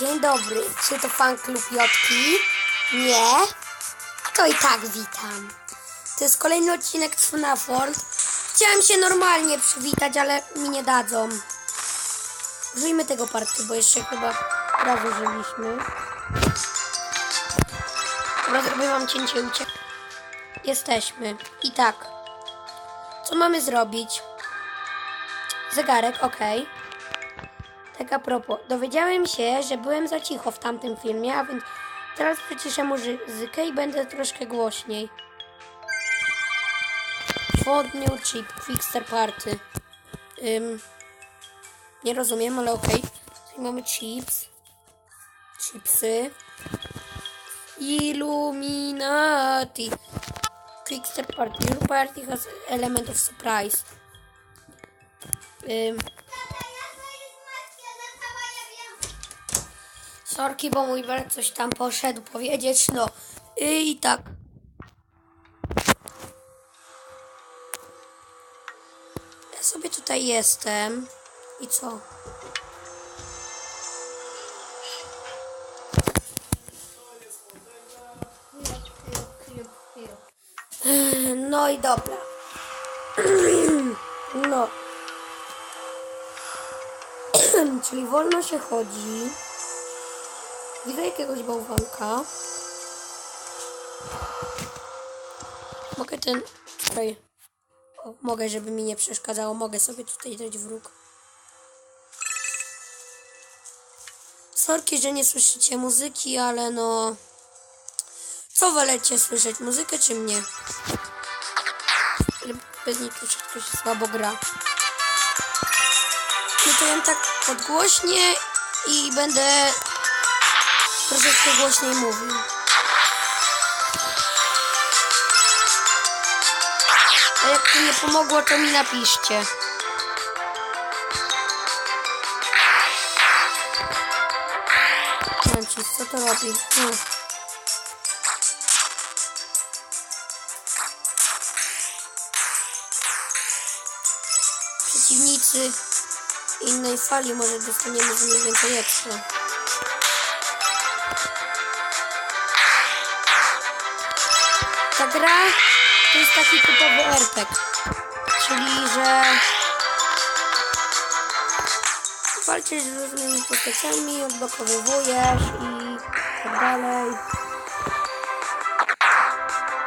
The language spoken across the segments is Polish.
Dzień dobry, czy to fan klub Jotki? Nie? To i tak witam. To jest kolejny odcinek z FNAF World. Chciałem się normalnie przywitać, ale mi nie dadzą. Użyjmy tego party, bo jeszcze chyba raz użyliśmy. Dobra, zrobię wam cięcie uciek. Jesteśmy. I tak. Co mamy zrobić? Zegarek, okej. Tak a propos, dowiedziałem się, że byłem za cicho w tamtym filmie, a więc teraz przyciszę muzykę i będę troszkę głośniej. Font new chip, Quickster Party. Ym, nie rozumiem, ale okej. Tutaj mamy chips. Chipsy. Illuminati. Quickster Party. Your party has element of surprise. Ym, Sorki, bo mój brat coś tam poszedł powiedzieć, no i tak. Ja sobie tutaj jestem. I co? No i dobra. No. Czyli wolno się chodzi. Widzę jakiegoś bałwanka. Mogę ten... Tutaj... O, mogę, żeby mi nie przeszkadzało. Mogę sobie tutaj dać wróg. Sorki, że nie słyszycie muzyki, ale no... Co wolecie słyszeć? Muzykę czy mnie? Bez niej troszeczkę się słabo gra. No to tak podgłośnie i będę troszeczkę głośniej mówił. A jak to nie pomogło, to mi napiszcie. Francis, co to robi? No. Przeciwnicy innej fali może dostaniemy z niej więcej ekstra. Gra to jest taki typowy RPG, czyli że walczysz z różnymi postaciami, odblokowujesz i tak dalej.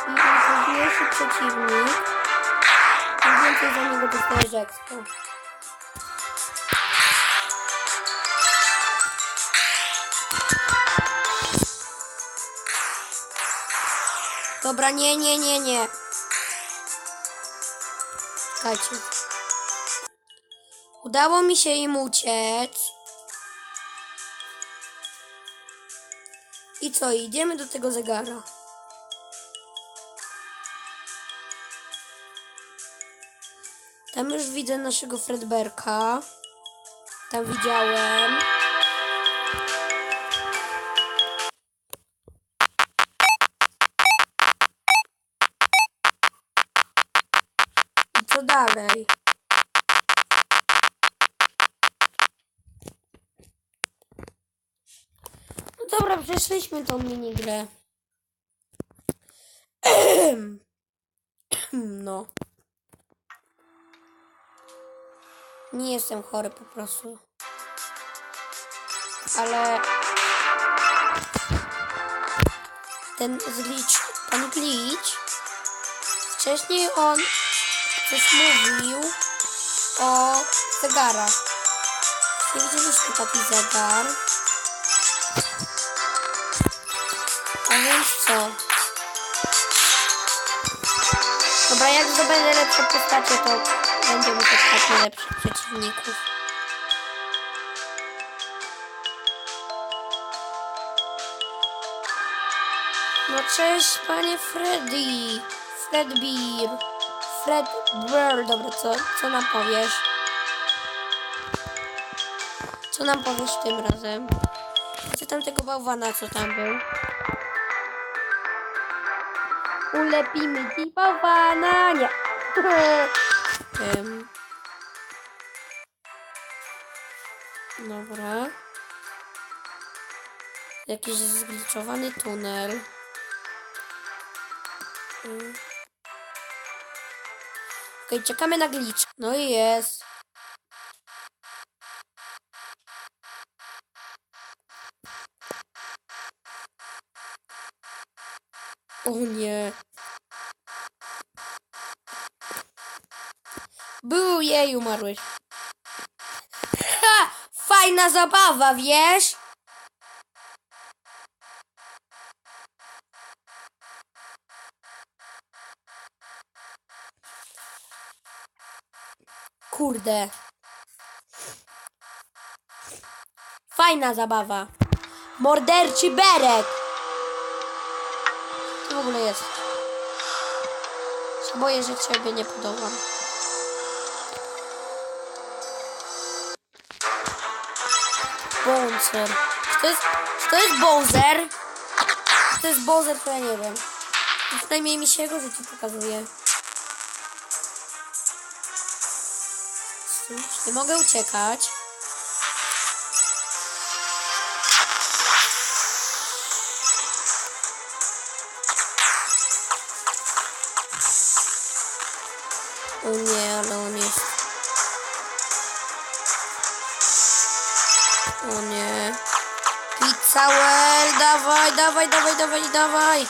I im trudniejszy przeciwnik, tym więcej za niego dostajesz expo. Dobra, nie, nie, nie, nie. Czekajcie. Udało mi się im uciec. I co, idziemy do tego zegara. Tam już widzę naszego Fredberka. Tam widziałem. Dalej? No dobra, przeszliśmy tą minigrę. No. Nie jestem chory po prostu. Ale ten glitch, pan glitch wcześniej on coś mówił o zegarach. Nie widzieliśmy taki zegar. A więc co? Dobra, jak zdobędę lepsze postacie, to będziemy spotkać lepszych przeciwników. No cześć, panie Freddy. Fred Beer. Fred Bear. Dobra, co, co nam powiesz? Co nam powiesz tym razem? Co tam tego bałwana, co tam był? Ulepimy ci bałwana, nie. Em. Dobra. Jakiś zgliczowany tunel. Mm. Okej, czekamy na glitch. No i jest. O nie. Był jej, umarłeś. Ha! Fajna zabawa, wiesz? Kurde. Fajna zabawa. Morderczy berek. Co w ogóle jest? Boję, że ciebie nie podobam. Bouncer. Czy to jest, czy to jest Bowser? Czy to jest Bowser, to ja nie wiem. Przynajmniej mi się jego życie pokazuje. Nie mogę uciekać. O nie, ale on jest... O nie. Pizza well, dawaj, dawaj, dawaj, dawaj, dawaj.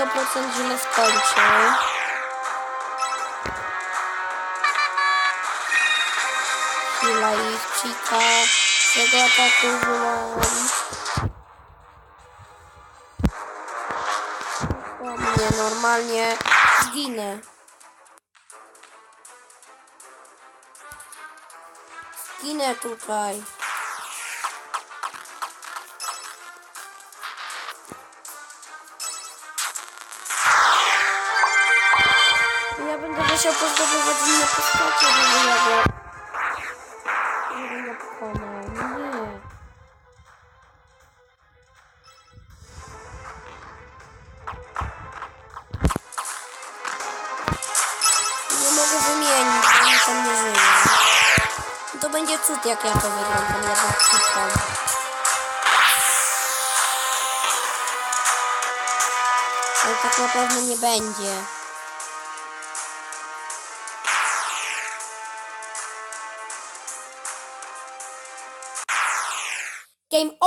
100% źle skończy. Chwila ich psika. Tego ataku wyłam. Nie, normalnie zginę. Zginę tutaj. Musiał pozdobywać inne postacie, żeby ja go... Żebym go pokonał. Nie. Nie mogę wymienić, bo mi tam nie żyje. To będzie cud, jak ja to wyglądam jednak cicho. Ale tak na pewno nie będzie.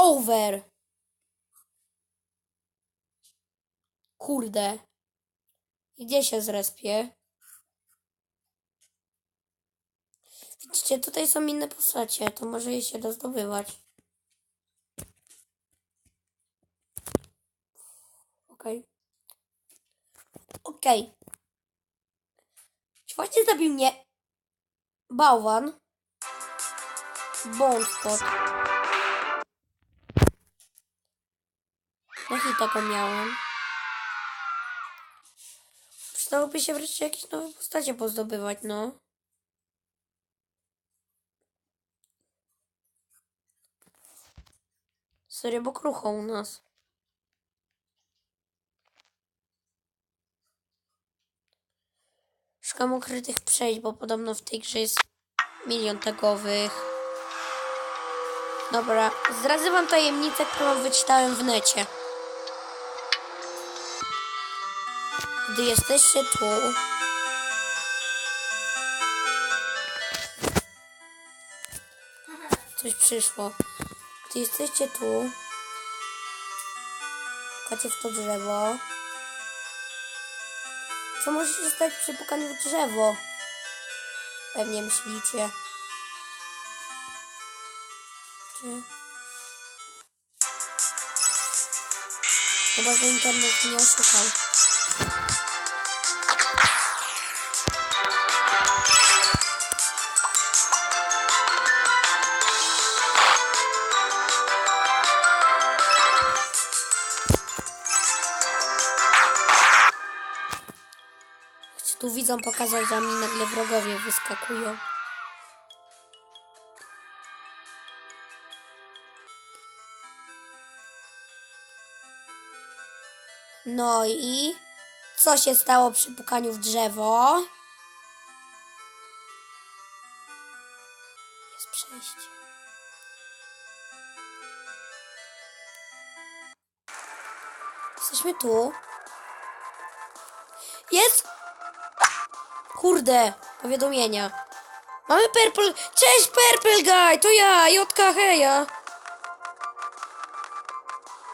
Over! Kurde. Gdzie się zrespię? Widzicie, tutaj są inne postacie, to może je się da zdobywać. Okej. Okej. Czy właśnie zabił mnie bałwan? Bąspot. Na hita go miałem. Przydałoby się wreszcie jakieś nowe postacie pozdobywać, no. Serio, bo krucho u nas. Szukam ukrytych przejść, bo podobno w tej grze jest milion tagowych. Dobra, zdradzę wam tajemnicę, którą wyczytałem w necie. Gdy jesteście tu... Coś przyszło. Gdy jesteście tu... Pukacie w to drzewo. Co może się stać przy pukaniu w drzewo? Pewnie myślicie. Gdzie? Chyba, że internet nie oszukał. Widzom pokazać, że mi nagle wrogowie wyskakują. No i Co się stało przy pukaniu w drzewo? Jest przejście. Jesteśmy tu. Jest! Kurde, powiadomienia. Mamy Purple. Cześć, Purple Guy! To ja, Jotka Heja.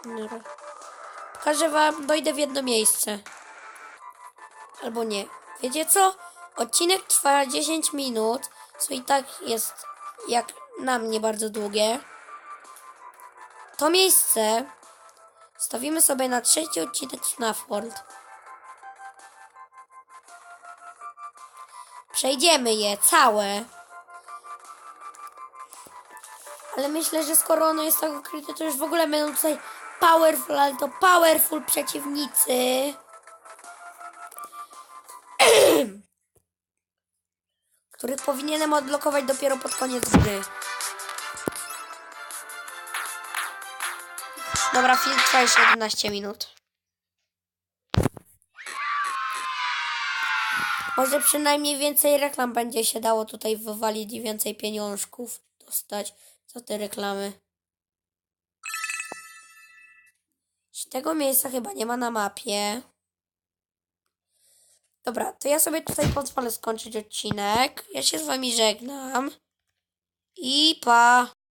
Dobra. Pokażę wam, dojdę w jedno miejsce. Albo nie. Wiecie co? Odcinek trwa 10 minut, co i tak jest jak na mnie bardzo długie. To miejsce stawimy sobie na trzeci odcinek FNAF World. Przejdziemy je całe. Ale myślę, że skoro ono jest tak ukryte, to już w ogóle będą tutaj powerful, ale to powerful przeciwnicy. których powinienem odblokować dopiero pod koniec gry. Dobra, film trwa już 11 minut. Może przynajmniej więcej reklam będzie się dało tutaj wywalić i więcej pieniążków dostać za te reklamy. Tego miejsca chyba nie ma na mapie. Dobra, to ja sobie tutaj pozwolę skończyć odcinek. Ja się z wami żegnam. I pa.